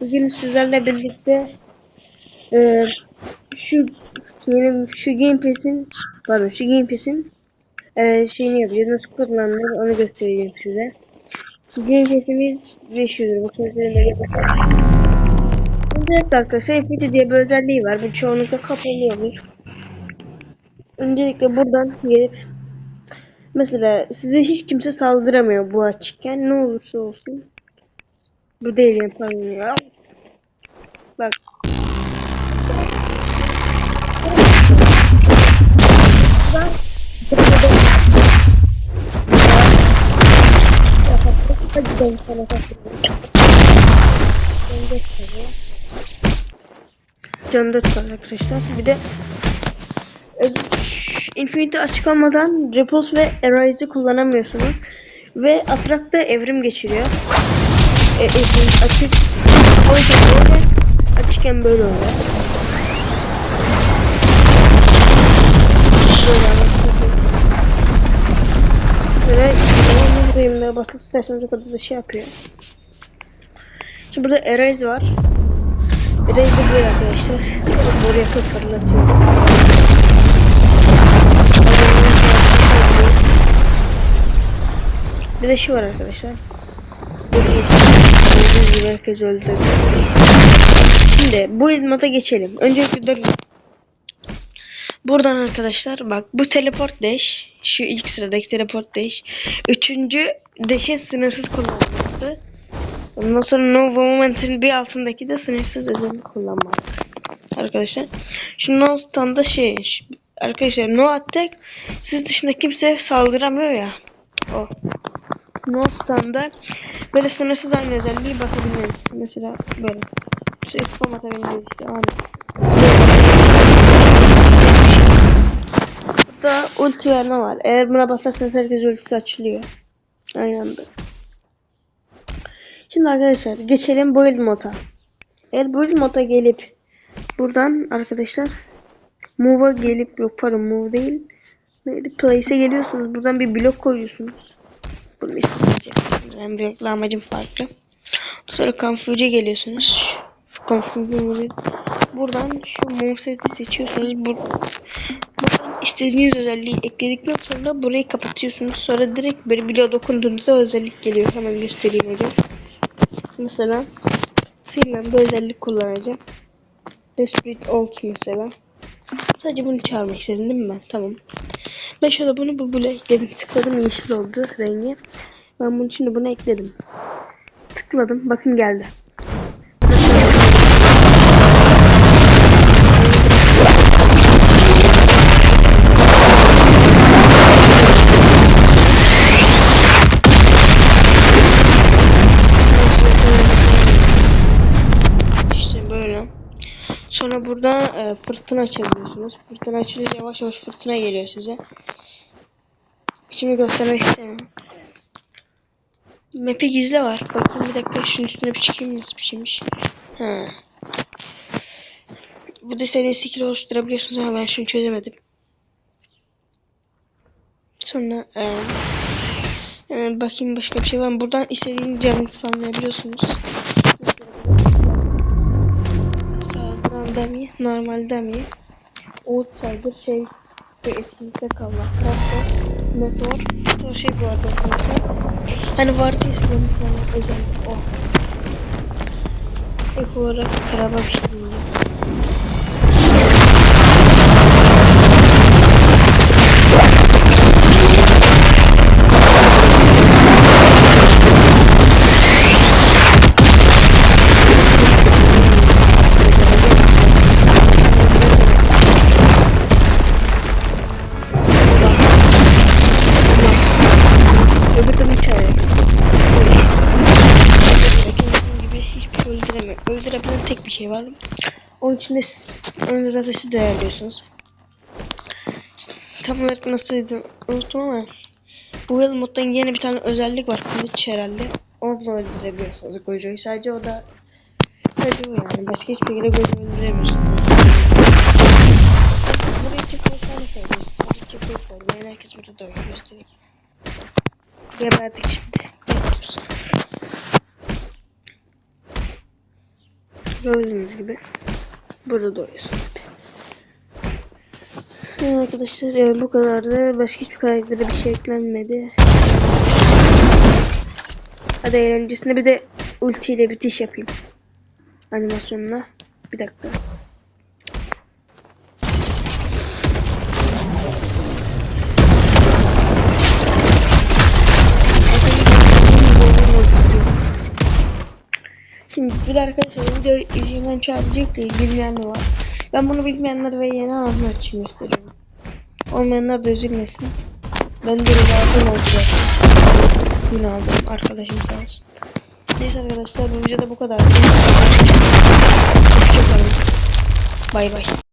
Bugün sizlerle birlikte e, şu yeni şu Game Pass'in pardon şu Game Pass'in e, şeyini yapacağız. Nasıl kullanılır onu göstereceğim size. Game Pass'imiz 500 lira. Bakın. Öncelikle arkadaşlar Infinity diye bir özelliği var. Bu çoğunlukla kapanıyormuş. Öncelikle buradan gelip mesela size hiç kimse saldıramıyor bu açıkken ne olursa olsun. Bu değil pardon ya. Bak. Hadi ben sana Canında tutar arkadaşlar. Bir de öz- Infinity açık olmadan Repulse ve Erase'i kullanamıyorsunuz. Ve Attract'ta evrim geçiriyor. E, e, açık o yüzden böyle açıkken böyle oluyor. Böyle. Böyle buradayım basılı tutarsanız o kadar da şey yapıyor. Şimdi burada Erase var. Erase de böyle arkadaşlar. Buraya fırlatıyor. Bir de şu var arkadaşlar. Gibi herkes öldü. Şimdi bu ilmata geçelim. Öncelikle dur. Buradan arkadaşlar bak bu teleport dash. Şu ilk sıradaki teleport dash. Üçüncü dash'in sınırsız kullanılması. Ondan sonra Nova Moment'in bir altındaki de sınırsız özellik kullanmak. Arkadaşlar. Şu no stand'da şey. Şu, arkadaşlar no attack siz dışında kimse saldıramıyor ya. O. No stand'da böyle sınırsız aynı özelliği basabiliriz. Mesela böyle. Şey spam atabiliriz işte. Aynı. Burada ulti verme var. Eğer buna basarsanız herkes ultisi açılıyor. Aynı anda. Şimdi arkadaşlar geçelim build moda. Eğer build moda gelip buradan arkadaşlar move'a gelip yok pardon move değil. Place'e geliyorsunuz. Buradan bir blok koyuyorsunuz. Bunu isteyeceksiniz. Ben blokla amacım farklı. Sonra Confuge'e geliyorsunuz. Confuge'e Buradan şu Moveset'i seçiyorsunuz. Bur buradan istediğiniz özelliği ekledikten sonra burayı kapatıyorsunuz. Sonra direkt böyle bloğa dokunduğunuzda özellik geliyor. Hemen göstereyim hocam. Mesela fiilen bir özellik kullanacağım. Desperate Alt mesela. Sadece bunu çağırmak istedim değil mi ben? Tamam. Ben şöyle bunu bu böyle ekledim. Tıkladım yeşil oldu rengi. Ben bunun için bunu ekledim. Tıkladım. Bakın geldi. Sonra burada e, fırtına açabiliyorsunuz. Fırtına açınca yavaş yavaş fırtına geliyor size. Şimdi göstermek istemem. Map'i gizli var. Bakın bir dakika şunun üstüne bir çıkayım nasıl bir şeymiş. Ha. Bu istediğiniz skill oluşturabiliyorsunuz ama ben şunu çözemedim. Sonra e, e, bakayım başka bir şey var mı? Buradan istediğiniz canlı spamlayabiliyorsunuz. Dummy, normal dummy. Outsider şey bir etkinlikte kalmak. Raptor, meteor, meteor şey arada arkadaşlar. Hani vardı eskiden bir tane özellik o. Ek olarak araba bir şey diyeceğim. Şey var. Onun için de da zaten siz değerliyorsunuz. Tam olarak nasılydı unuttum ama bu yıl moddan yeni bir tane özellik var. Kılıç herhalde. Onunla öldürebiliyorsunuz Gojo'yu. Sadece o da sadece o yani. Başka hiçbir şekilde Gojo'yu öldüremiyorsunuz. Burayı çıkmayı sen de seviyorsun. Burayı çıkmayı koydum. Yani herkes burada da öyle göstereyim. Geberdik şimdi. Yapıyoruz. Gördüğünüz gibi. Burada doğuyorsunuz. Sonra arkadaşlar yani bu kadardı. Başka hiçbir karaktere bir şey eklenmedi. Hadi eğlencesine bir de ultiyle bitiş yapayım. Animasyonuna. Bir dakika. Şimdi bir arkadaşlar video izleyen çağıracak değil bilmeyenler var. Ben bunu bilmeyenler ve yeni alanlar için gösteriyorum. Olmayanlar da üzülmesin. Ben de lazım zaten. Dün aldım arkadaşım sağ olsun. Neyse arkadaşlar bu videoda bu kadar. Hoşçakalın. Bay bay.